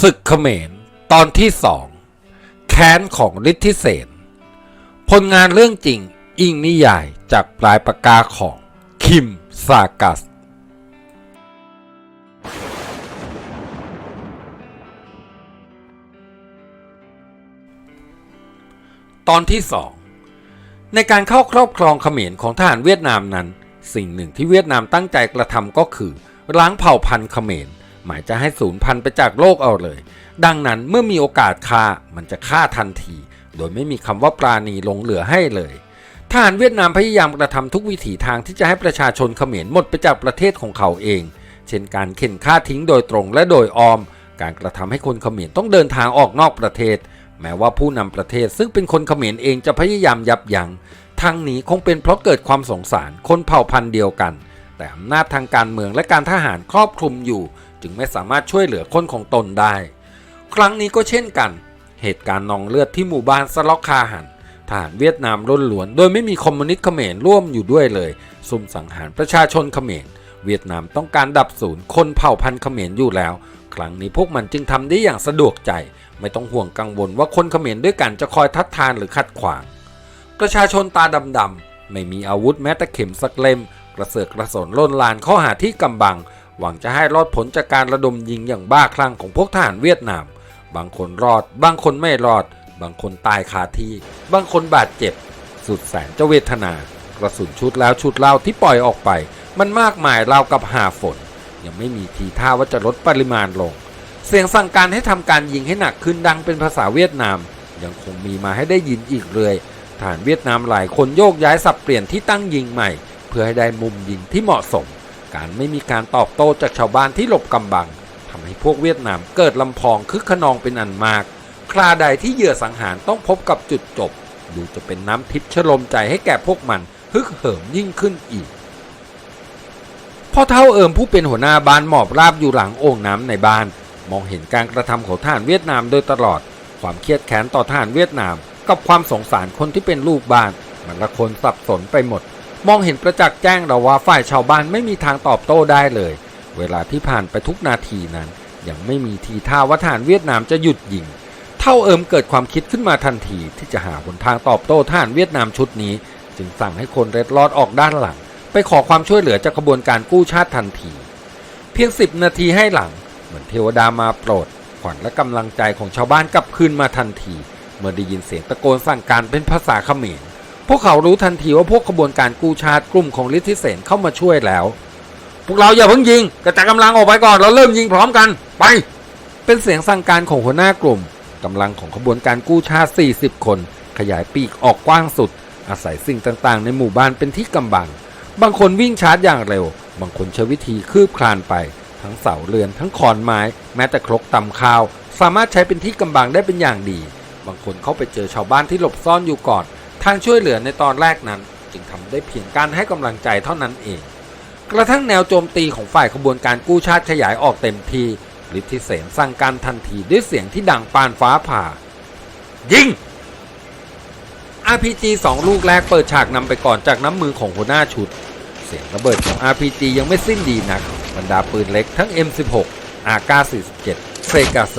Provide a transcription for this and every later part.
ศึกเขมรตอนที่สองแค้นของฤทธิเสนผลงานเรื่องจริงอิงนิยายจากปลายปากกาของคิมซากัส ตอนที่สองในการเข้าครอบครองเขมรของทหารเวียดนามนั้น สิ่งหนึ่งที่เวียดนามตั้งใจกระทำก็คือ ล้างเผ่าพันธุ์เขมร หมายจะให้สูญพันธุ์ไปจากโลกเอาเลย ดังนั้นเมื่อมีโอกาสฆ่ามันจะฆ่าทันที โดยไม่มีคำว่าปราณีลงเหลือให้เลยทหารเวียดนามพยายามกระทำทุกวิถีทางที่จะให้ประชาชนเขมรหมดไปจากประเทศของเขาเอง เช่นการเข็นฆ่าทิ้งโดยตรงและโดยออม การกระทำให้คนเขมรต้องเดินทางออกนอกประเทศ แม้ว่าผู้นำประเทศซึ่งเป็นคนเขมรเองจะพยายามยับยัง้งทั้งนี้คงเป็นเพราะเกิดความสงสารคนเผ่าพันธุ์เดียวกัน แต่อำนาจทางการเมืองและการทหารครอบคลุมอยู่ จึงไม่สามารถช่วยเหลือคนของตนได้ ครั้งนี้ก็เช่นกัน เหตุการณ์นองเลือดที่หมู่บ้านสล็อกคาหันทหารเวียดนามล้นหลวนโดยไม่มีคอมมิวนิสต์เขมรร่วมอยู่ด้วยเลยซุ่มสังหารประชาชนเขมรเวียดนามต้องการดับศูนย์คนเผ่าพันธุ์เขมรอยู่แล้ว ครั้งนี้พวกมันจึงทำได้อย่างสะดวกใจ ไม่ต้องห่วงกังวลว่าคนเขมรด้วยกันจะคอยทัดทานหรือขัดขวาง ประชาชนตาดำๆไม่มีอาวุธแม้แต่เข็มสักเล่ม กระเสือกกระสนล่นลานข้าหาที่กำบัง หวังจะให้รอดผลจากการระดมยิงอย่างบ้าคลั่งของพวกทหารเวียดนาม บางคนรอด บางคนไม่รอด บางคนตายคาที่ บางคนบาดเจ็บ สุดแสนจะเวทนา กระสุนชุดแล้วชุดเล่าที่ปล่อยออกไป มันมากมายราวกับหาฝน ยังไม่มีทีท่าว่าจะลดปริมาณลง เสียงสั่งการให้ทำการยิงให้หนักขึ้นดังเป็นภาษาเวียดนาม ยังคงมีมาให้ได้ยินอีกเลยฐานเวียดนามหลายคนโยกย้ายสับเปลี่ยนที่ตั้งยิงใหม่ เพื่อให้ได้มุมยิงที่เหมาะสม การไม่มีการตอบโต้จากชาวบ้านที่หลบกำบังทำให้พวกเวียดนามเกิดลำพองคึกขนองเป็นอันมาก คราใดที่เหยื่อสังหารต้องพบกับจุดจบ ดูจะเป็นน้ำทิพย์ชโลมใจให้แก่พวกมันฮึกเหิมยิ่งขึ้นอีกพ่อเท่าเอิมผู้เป็นหัวหน้าบ้านหมอบราบอยู่หลังโอ่งน้ำในบ้าน มองเห็นการกระทำของทหารเวียดนามโดยตลอด ความเครียดแค้นต่อทหารเวียดนาม กับความสงสารคนที่เป็นลูกบ้าน มันละคนสับสนไปหมด มองเห็นประจักษ์แจ้งเราว่าฝ่ายชาวบ้านไม่มีทางตอบโต้ได้เลย เวลาที่ผ่านไปทุกนาทีนั้น ยังไม่มีทีท่าว่าทหารเวียดนามจะหยุดยิง เท่าเอิมเกิดความคิดขึ้นมาทันทีที่จะหาหนทางตอบโต้ทหารเวียดนามชุดนี้ จึงสั่งให้คนเร็ดลอดออกด้านหลัง ไปขอความช่วยเหลือจากขบวนการกู้ชาติทันที เพียงสิบนาทีให้หลัง เหมือนเทวดามาโปรดขวัญและกำลังใจของชาวบ้านกลับคืนมาทันที เมื่อได้ยินเสียงตะโกนสั่งการเป็นภาษาเขมร พวกเขารู้ทันทีว่าพวกขบวนการกู้ชาติกลุ่มของฤทธิเสนเข้ามาช่วยแล้ว พวกเราอย่าเพิ่งยิงกระจายกำลังออกไปก่อนเราเริ่มยิงพร้อมกัน ไป เป็นเสียงสั่งการของหัวหน้ากลุ่มกำลังของขบวนการกู้ชาติ 40 คน ขยายปีกออกกว้างสุด อาศัยสิ่งต่างๆ ในหมู่บ้านเป็นที่กำบัง บางคนวิ่งชาร์จอย่างเร็ว บางคนใช้วิธีคืบคลานไป ทั้งเสาเรือนทั้งขอนไม้ แม้แต่ครกตำข้าว สามารถใช้เป็นที่กำบังได้เป็นอย่างดี บางคนเข้าไปเจอชาวบ้านที่หลบซ่อนอยู่ก่อนางช่วยเหลือในตอนแรกนั้น จึงทำได้เพียงการให้กำลังใจเท่านั้นเอง กระทั่งแนวโจมตีของฝ่ายขบวนการกู้ชาติขยายออกเต็มทีฤทธิเสนสั่งการทันทีด้วยเสียงที่ดังปานฟ้าผ่า ยิง RPG สองลูกแรกเปิดฉากนำไปก่อนจากน้ำมือของหัวหน้าชุด เสียงระเบิดของ RPG ยังไม่สิ้นดีนัก บรรดาปืนเล็กทั้ง M16 AK47 เซกาเซ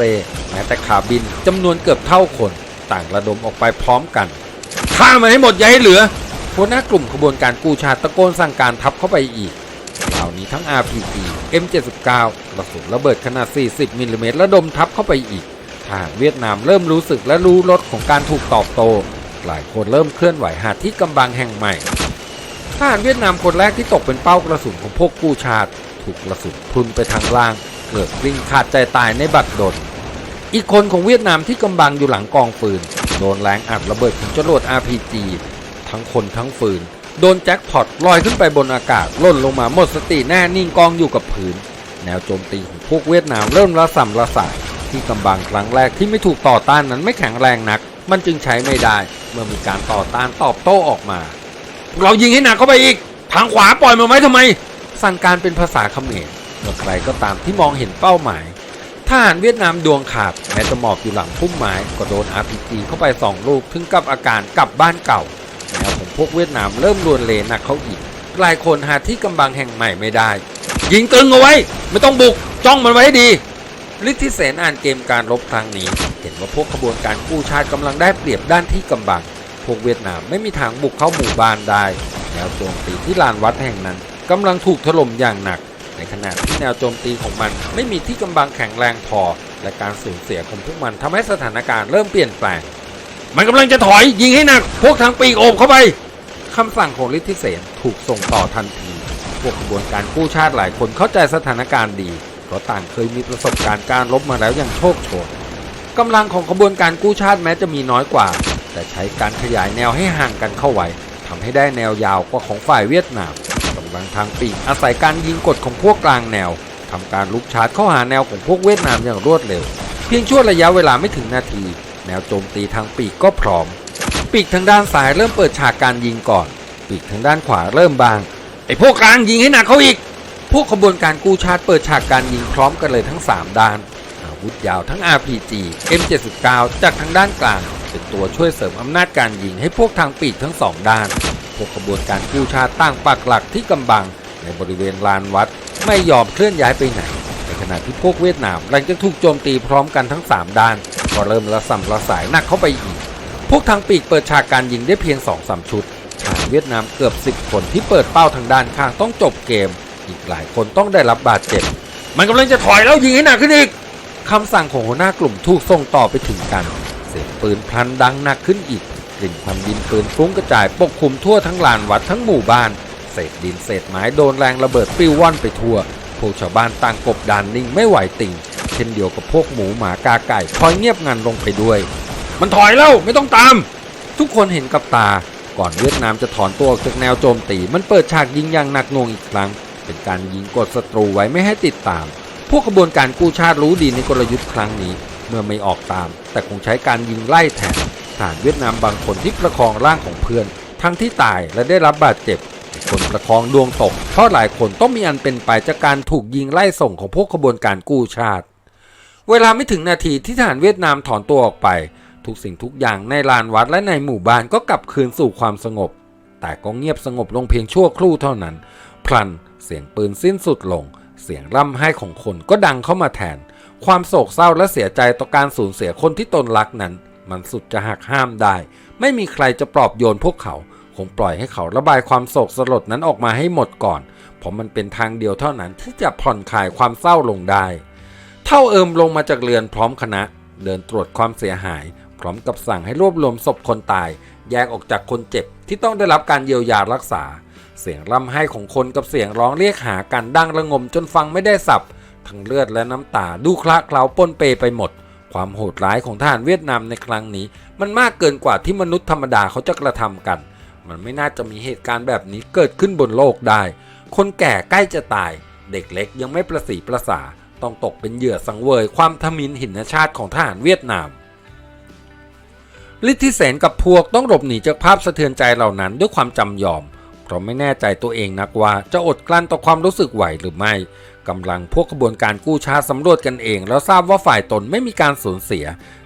แม้แต่ขาบินจำนวนเกือบเท่าคน ต่างระดมออกไปพร้อมกัน ฆ่ามันให้หมดอย่าให้เหลือหัวหน้ากลุ่มขบวนการกู้ชาติตะโกนสั่งการทับเข้าไปอีกเหล่านี้ทั้ง RPG M79 กระสุนระเบิดขนาด 40มิลลิเมตรระดมทับเข้าไปอีกทหารเวียดนามเริ่มรู้สึกและรู้รสของการถูกตอบโต้หลายคนเริ่มเคลื่อนไหวหาที่กำบังแห่งใหม่ทหารเวียดนามคนแรกที่ตกเป็นเป้ากระสุนของพวกกู้ชาติ ถูกกระสุนพุนไปทางล่าง เกิดกลิ้งขาดใจตายในบัดดลอีกคนของเวียดนามที่กำบังอยู่หลังกองฟืน โดนแรงอัดระเบิดของจรวด RPG ทั้งคนทั้งฟืน โดนแจ็คพอตลอยขึ้นไปบนอากาศล่นลงมาหมดสติแน่นิ่งกองอยู่กับพื้น แนวโจมตีของพวกเวียดนามเริ่มระส่ำระสาย ที่กำบังครั้งแรกที่ไม่ถูกต่อต้านนั้นไม่แข็งแรงนัก มันจึงใช้ไม่ได้ เมื่อมีการต่อต้านตอบโต้ออกมา เรายิงให้หนักเข้าไปอีก ทางขวาปล่อยมาไหมทำไม สั่งการเป็นภาษาเขมรเมื่อใครก็ตามที่มองเห็นเป้าหมาย ทหารเวียดนามดวงขาดแม้จะหมอบอยู่หลังพุ่มไม้ก็โดน RPG เข้าไปสองลูกถึงกับอาการกลับบ้านเก่าแนวของพวกเวียดนามเริ่มรวนเลหนักเขาอีกหลายคนหาที่กำบังแห่งใหม่ไม่ได้ ยิงตึงเอาไว้ ไม่ต้องบุกจ้องมันไว้ให้ดีฤทธิเสนอ่านเกมการรบครั้งนี้ เห็นว่าพวกขบวนการกู้ชาติกำลังได้เปรียบด้านที่กำบัง พวกเวียดนามไม่มีทางบุกเข้าหมู่บ้านได้แนวโจมตีที่ลานวัดแห่งนั้นกำลังถูกถล่มอย่างหนัก ในขณะที่แนวโจมตีของมันไม่มีที่กำบังแข็งแรงพอ และการสูญเสียของพวกมันทำให้สถานการณ์เริ่มเปลี่ยนแปลง มันกำลังจะถอยยิงให้หนัก พวกทางปีกโอบเข้าไปคำสั่งของฤทธิเสนถูกส่งต่อทันทีพวกขบวนการกู้ชาติหลายคนเข้าใจสถานการณ์ดี เพราะต่างเคยมีประสบการณ์การรบมาแล้วอย่างโชคโชนกำลังของขบวนการกู้ชาติแม้จะมีน้อยกว่า แต่ใช้การขยายแนวให้ห่างกันเข้าไว้ ให้ได้แนวยาวกว่าของฝ่ายเวียดนามกำลังทางปีกอาศัยการยิงกดของพวกกลางแนวทำการลุกชาร์จเข้าหาแนวของพวกเวียดนามอย่างรวดเร็ว เพียงชั่วระยะเวลาไม่ถึงนาที แนวโจมตีทางปีกก็พร้อม ปีกทางด้านซ้ายเริ่มเปิดฉากการยิงก่อน ปีกทางด้านขวาเริ่มบางไอ้พวกกลางยิงให้หนักเขาอีก พวกขบวนการกู้ชาติเปิดฉากการยิงพร้อมกันเลยทั้ง 3 ด้าน อาวุธยาวทั้ง RPG M79 จากทางด้านกลาง เป็นตัวช่วยเสริมอำนาจการยิงให้พวกทางปีกทั้งสองด้าน พวกขบวนการกู้ชาติตั้งปักหลักที่กำบัง ในบริเวณลานวัดไม่ยอมเคลื่อนย้ายไปไหน ในขณะที่พวกเวียดนามหลังจากถูกโจมตีพร้อมกันทั้ง 3 ด้าน ก็เริ่มระส่ำระสายหนักเข้าไปอีก พวกทางปีกเปิดฉากการยิงได้เพียง2อสชุดทหารเวียดนามเกือบ 10 คนที่เปิดเป้าทางด้านข้างต้องจบเกม อีกหลายคนต้องได้รับบาดเจ็บ มันกำลังจะถอยแล้วยิงให้หนักขึ้นอีกคำสั่งของหัวหน้ากลุ่มถูกส่งต่อไปถึงกัน เสียงปืนพลันดังหนักขึ้นอีก กลิ่นความดินปืนฟุ้งกระจายปกคลุมทั่วทั้งลานวัดทั้งหมู่บ้าน เศษดินเศษไม้โดนแรงระเบิดปลิวว่อนไปทั่วพวกชาวบ้านต่างกบดานนิ่งไม่ไหวติ่ง เช่นเดียวกับพวกหมูหมากาไก่คอยเงียบงันลงไปด้วย มันถอยแล้วไม่ต้องตาม ทุกคนเห็นกับตา ก่อนเวียดนามจะถอนตัวออกจากแนวโจมตี มันเปิดฉากยิงอย่างหนักหน่วงอีกครั้ง เป็นการยิงกดศัตรูไว้ไม่ให้ติดตาม พวกขบวนการกู้ชาติรู้ดีในกลยุทธ์ครั้งนี้ เมื่อไม่ออกตาม แต่คงใช้การยิงไล่แทน ทหารเวียดนามบางคนที่ประคองร่างของเพื่อน ทั้งที่ตายและได้รับบาดเจ็บคนประคองดวงตก เพราะหลายคนต้องมีอันเป็นไปจากการถูกยิงไล่ส่งของพวกขบวนการกู้ชาติ เวลาไม่ถึงนาทีที่ทหารเวียดนามถอนตัวออกไป ทุกสิ่งทุกอย่างในลานวัดและในหมู่บ้านก็กลับคืนสู่ความสงบ แต่ก็เงียบสงบลงเพียงชั่วครู่เท่านั้น พลันเสียงปืนสิ้นสุดลง เสียงร่ำไห้ของคนก็ดังเข้ามาแทน ความโศกเศร้าและเสียใจต่อการสูญเสียคนที่ตนรักนั้น มันสุดจะหักห้ามได้ ไม่มีใครจะปลอบโยนพวกเขา คงปล่อยให้เขาระบายความโศกสลดนั้นออกมาให้หมดก่อน เพราะมันเป็นทางเดียวเท่านั้นที่จะผ่อนคลายความเศร้าลงได้ เท่าเอิมลงมาจากเรือนพร้อมคณะ เดินตรวจความเสียหาย พร้อมกับสั่งให้รวบรวมศพคนตาย แยกออกจากคนเจ็บที่ต้องได้รับการเยียวยารักษา เสียงร่ำไห้ของคนกับเสียงร้องเรียกหากันดังระงมจนฟังไม่ได้สับทั้งเลือดและน้ำตาดูคละเคล้าปนเปไปหมด ความโหดร้ายของทหารเวียดนามในครั้งนี้ มันมากเกินกว่าที่มนุษย์ธรรมดาเขาจะกระทำกัน มันไม่น่าจะมีเหตุการณ์แบบนี้เกิดขึ้นบนโลกได้ คนแก่ใกล้จะตาย เด็กเล็กยังไม่ประสีประสา ต้องตกเป็นเหยื่อสังเวย ความทมินหินชาติของทหารเวียดนามฤทธิเสนกับพวกต้องหลบหนีจากภาพสะเทือนใจเหล่านั้นด้วยความจำยอม เพราะไม่แน่ใจตัวเองนักว่าจะอดกลั้นต่อความรู้สึกไหวหรือไม่กำลังพวกขบวนการกู้ชาติสำรวจกันเอง แล้วทราบว่าฝ่ายตนไม่มีการสูญเสีย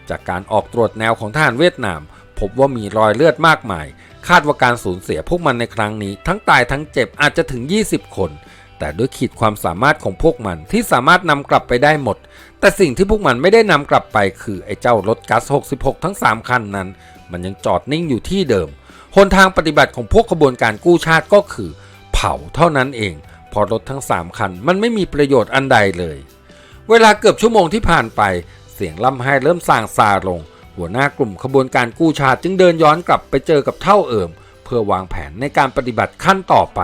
จากการออกตรวจแนวของทหารเวียดนาม พบว่ามีรอยเลือดมากมาย คาดว่าการสูญเสียพวกมันในครั้งนี้ ทั้งตายทั้งเจ็บอาจจะถึง 20 คน แต่ด้วยขีดความสามารถของพวกมันที่สามารถนำกลับไปได้หมด แต่สิ่งที่พวกมันไม่ได้นำกลับไปคือไอ้เจ้ารถกัส66 ทั้ง 3 คันนั้น มันยังจอดนิ่งอยู่ที่เดิม หนทางปฏิบัติของพวกขบวนการกู้ชาติก็คือ เผาเท่านั้นเอง พอรถทั้ง 3 คัน มันไม่มีประโยชน์อันใดเลย เวลาเกือบชั่วโมงที่ผ่านไป เสียงล่ำไห้เริ่มส่างซาลง หัวหน้ากลุ่มขบวนการกู้ชาติจึงเดินย้อนกลับไปเจอกับเท่าเอิม เพื่อวางแผนในการปฏิบัติขั้นต่อไป